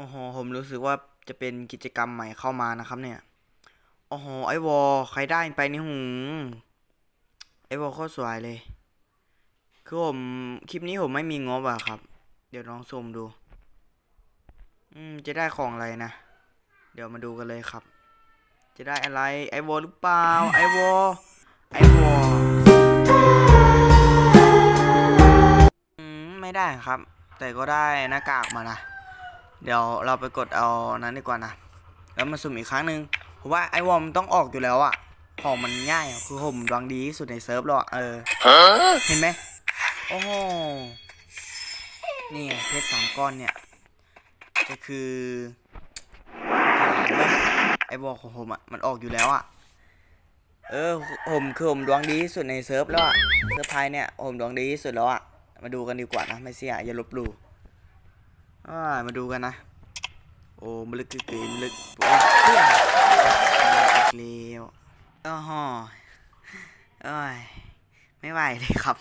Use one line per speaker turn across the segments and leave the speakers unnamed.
โอ้โหผมรู้สึกว่าจะเป็นกิจกรรมใหม่เข้ามานะครับ เนี่ย โอ้โห ไอวอลใครได้ไปนี่หืมไอวอลโคตรสวยเลย คือผมคลิปนี้ผมไม่มีงบอะครับ เดี๋ยวลองซูมดู อืม จะได้ของอะไรนะ เดี๋ยวมาดูกันเลยครับ จะได้อะไร ไอวอลหรือเปล่า ไอวอลไอวอลอืมไม่ได้ครับ แต่ก็ได้หน้ากากมานะ เดี๋ยวเราไปกดเอานั้นดีกว่านะ แล้วมาสุ่มอีกครั้งหนึ่งผมว่าไอวอลมันต้องออกอยู่แล้วอะของมันง่ายคือผมดวงดีที่สุดในเซิร์ฟแล้วอเออเห็นไหมโอ้โหนี่ไงเพชรสามก้อนเนี่ยก็คือไอวอลของผมอะมันออกอยู่แล้วอะเออผมคือผมดวงดีที่สุดในเซิร์ฟแล้วอะเซิร์ฟไทยเนี่ยผมดวงดีที่สุดแล้วอะมาดูกันดีกว่านะไม่เสียอย่าลบหลู่ มาดูกันนะ โอ้มลึกกึกกึมลึกโอ้ยเพื่อนอีกแล้วอ้อฮอเอ้ยไม่ไหวเลยครับ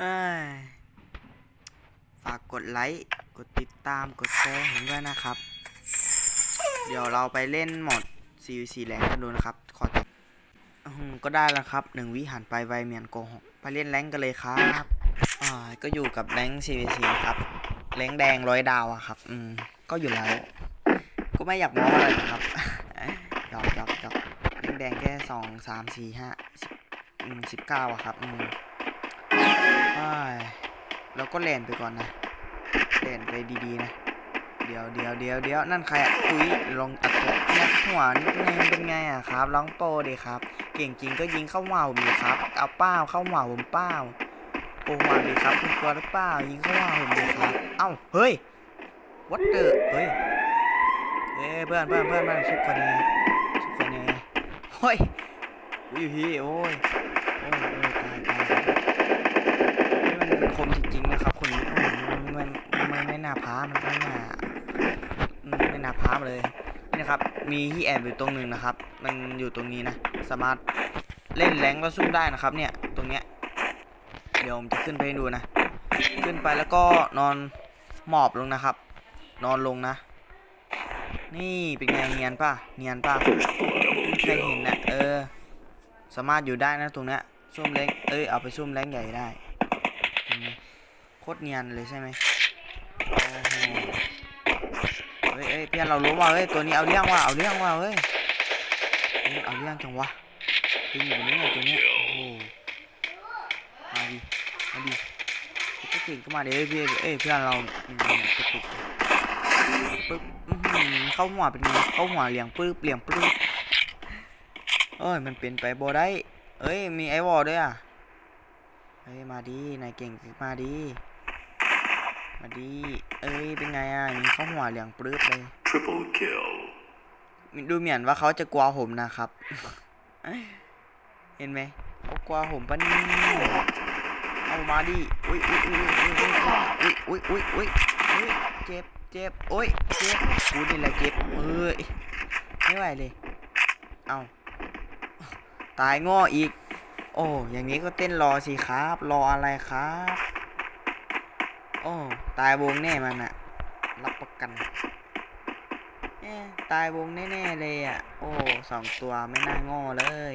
เอ้ยฝากกดไลค์ กดติดตาม กดแชร์ผมด้วยนะครับ เดี๋ยวเราไปเล่นหมด CVC แรงกันดูนะครับ ขอติดก็ได้แล้วครับหนึ่งวิหันไปไวเหมียนโกหกไปเล่นแรงกันเลยครับ อ่า ก็อยู่กับแรง CVC ครับ แรงแดงร้อยดาวอะครับ อืม ก็อยู่แล้ว ก็ไม่อยากมองอะไรนะครับหยอกหยอกหยอกแรงแดงแค่สองสามสี่ห้าสิบอืมสิบเก้าอะครับ อืมอ้ายเราก็เล่นไปก่อนนะเล่นไปดีๆนะ เดี๋ยวเดี๋ยวเดี๋ยวเดี๋ยวนั่นใครอะอุ้ยลองอัดตัวเนี่ยหัวนิดนึงเป็นไงอะครับร้องโปดีครับ เก่งจริงก็ยิงเข้าหัวผมดีครับ เอาเป้าเข้าหัวผมเป้าโอ้หัวดีครับคุณกลัวหรือเปล่ายิงเข้าหัวผมดีครับ เอ้า เฮ้ย what the เฮ้ยเอ้ยเพื่อนเพื่อนเพื่อนเพื่อนชุบคนนี้ชุบคนนี้เฮ้ยอุ้ยพี่โอ้ยโอ้ยโอ้ยตายตายมันคมจริงๆนะครับคนนี้โอ้ยมันมันมันไม่น่าพามันไม่น่าไม่น่าพาเลยนี่นะครับ มีที่แอบอยู่ตรงนึงนะครับ มันอยู่ตรงนี้นะ สามารถเล่นแรงก็สู้ได้นะครับ เนี่ย ตรงเนี้ย เดี๋ยวผมจะขึ้นไปดูนะ ขึ้นไปแล้วก็นอน หมอบลงนะครับ นอนลงนะ นี่เป็นไงเนียนป่ะเนียนป่ะใครเห็นนะเออ สามารถอยู่ได้นะตรงเนี้ยซุ่มเล็กเอ้ยเอาไปซุ่มแรงใหญ่ได้โคตรเนียนเลยใช่ไหมเฮ้ยเอ้ยเพื่อนเรารู้ว่าเฮ้ยตัวนี้เอาเรื่องว่ะเอาเรื่องว่ะเฮ้ยเอาเรื่องจังวะตึงอยู่นี่ไงตัวเนี้ยโอ้โห มาดิ มาดิ ก็เก่งก็มาเดิเอ้ยเพื่เอ้เพื่อนเราอืมกระตุกปึ๊บเข้าหัวเป็นเข้าหัวเหลียงปึ๊บเหลียงปึ๊บเอ้ยมันเป็นไปบ่ได้ เอ้ยมีไอวอลด้วยอะเฮ้ยมาดินายเก่งมาดิมาดิเอ้ยเป็นไงอะยิงเข้าหัวเหลียงปึ๊บเลย
Triple kill.
ดูเหมือนว่าเขาจะกลัวผมนะครับ เห็นไหมเขากลัวผมปะเนี่ย เอามาดิอุ้ยอุ้ยอุ้ยอุ้ยอุ้ยอุ้ยอุ้ยอุ้ยอุ้ยเจ็บเจ็บโอ้ยเจ็บกูนี่แหละเจ็บเอ้ยไม่ไหวเลย เอาตายง้ออีก โอ้อย่างนี้ก็เต้นรอสิครับ รออะไรครับ โอ้ตายวงแน่มันอะรับประกันเอ๊ะตายวงแน่ๆเลยอะ โอ้สองตัวไม่น่าโง่เลย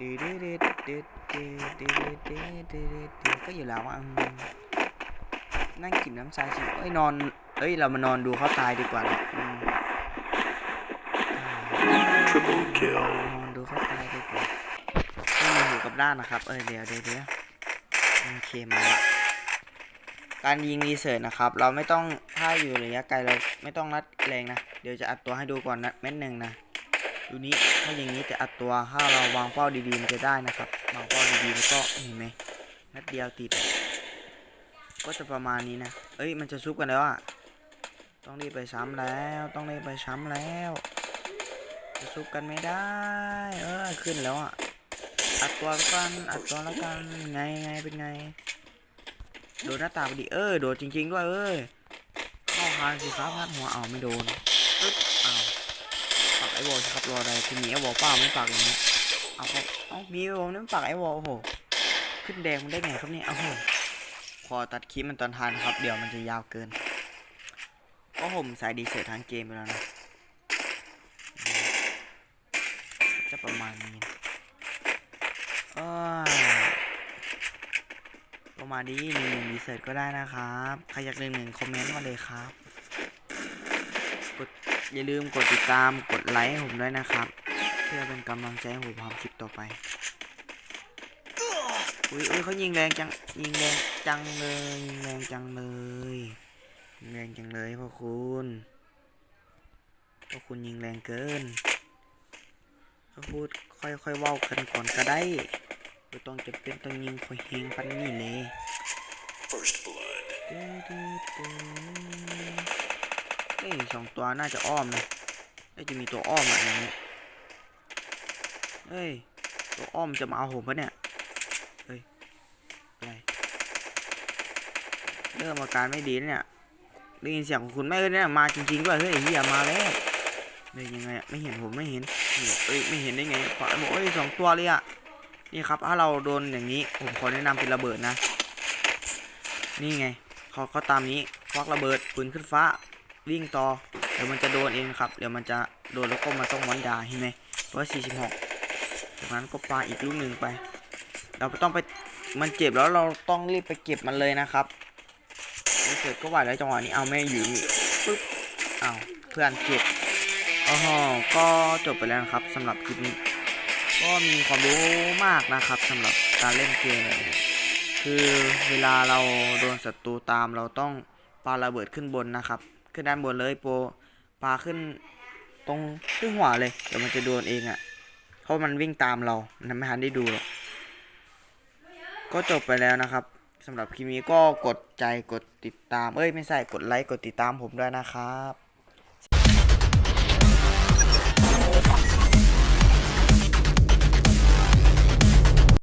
ดืดดืดดืด ก็อยู่แล้วอะนั่งกินน้ำชาชิเอ้ยนอน เอ้ย เรามานอนดูเขาตายดีกว่านะอืม
Triple kill.
นอนดูเขาตายดีกว่าไม่มีหูกับด้านนะครับ เออเดี๋ยวเดี๋ยวเดี๋ยวโอเคมาละการยิงรีเสิร์ชนะครับ เราไม่ต้องถ้าอยู่ระยะไกลเราไม่ต้องนัดแรงนะ เดี๋ยวจะอัดตัวให้ดูก่อนนะเม็ดหนึ่งนะ ดูนี้ถ้าอย่างนี้จะอัดตัวถ้าเราวางเป้าดีๆมันจะได้นะครับวางเป้าดีๆแล้วก็เห็นไหมนัดเดียวติด ก็จะประมาณนี้นะเอ้ยมันจะซุบกันแล้วอะต้องรีบไปซ้ำแล้ว ต้องรีบไปซ้ำแล้วจะซุบกันไม่ได้ เออขึ้นแล้วอะอัดตัวกันอัดตัวแล้วกันไงไงเป็นไงโดนหน้าตางไปดิเออโดนจริง ๆ ด้วยเอ้ยเข้าคางสิครับพลาดหัวเอาไม่โดน ไอวอลครับรออะไรคุณหมีไอวอลปล่าไม่ปักอย่างเงี้ยเอาเขาเอามีไอวอลนี่ไม่ปักไอวอลโอ้โหขึ้นแดงมันได้ไงครับเนี่ยโอ้โหขอตัดคลิปมันตอนทานครับ เดี๋ยวมันจะยาวเกินก็ผมสายดีเสือทางเกมไปแล้วนะจะประมาณนี้เอ้ยประมาณนี้หนึ่งหนึ่งดีเสิร์ตก็ได้นะครับ ใครอยากหนึ่งหนึ่งคอมเมนต์มาเลยครับ อย่าลืมกดติดตามกดไลค์ให้ผมด้วยนะครับ เพื่อเป็นกำลังใจให้ผมทำคลิปต่อไปอุ้ยอุ้ยเขายิงแรงจังยิงแรงจังเลยยิงแรงจังเลยยิงแรงจังเลยพ่อคุณพ่อคุณยิงแรงเกินเขาพูดค่อยๆเว้ากันก่อนก็ได้ไม่ต้องจะเป็นต้องยิงคอยเฮงปันนี่เลย
First blood.
เอ้สองตัวน่าจะอ้อมนะน่าจะมีตัวอ้อมอะอย่างเงี้ยเฮ้ย ตัวอ้อมจะมาเอาผมปะเนี่ย เฮ้ย อะไร เริ่มอาการไม่ดีเนี่ย ได้ยินเสียงของคุณแม่เนี่ยมาจริงๆด้วยเฮ้ยเฮียมาแล้วเลยยังไงอะไม่เห็นผมไม่เห็นเอ้ยไม่เห็นได้ไงปะบอกเอ้ยสองตัวเลยอะนี่ครับ ถ้าเราโดนอย่างนี้ ผมขอแนะนำเป็นระเบิดนะ นี่ไงเขาก็ตามนี้ควักระเบิดปืนขึ้นฟ้า วิ่งต่อเดี๋ยวมันจะโดนเองครับ เดี๋ยวมันจะโดนแล้วก็มันต้องวันดาเห็นไหมร้อยสี่สิบหกจากนั้นก็ปาอีกลูกหนึ่งไป เราต้องไปมันเจ็บแล้วเราต้องรีบไปเก็บมันเลยนะครับเสร็จก็ไหวแล้วจังหวะนี้เอาไม่อยู่ปึ๊บเอาเพื่อนเก็บอ๋อก็จบไปแล้วครับสำหรับคลิปนี้ ก็มีความรู้มากนะครับสำหรับการเล่นเกมแบบนี้คือเวลาเราโดนศัตรูตามเราต้องปาระเบิดขึ้นบนนะครับ ขึ้นด้านบนเลยโปรปาขึ้นตรงขึ้นหัวเลย เดี๋ยวมันจะโดนเองอะ่ะ เพราะมันวิ่งตามเรามันไม่ทันได้ดูหรอกก็จบไปแล้วนะครับสำหรับคลิปนี้ก็กดใจกดติดตาม เอ้ยไม่ใช่กดไลค์กดติดตามผมด้วยนะครับ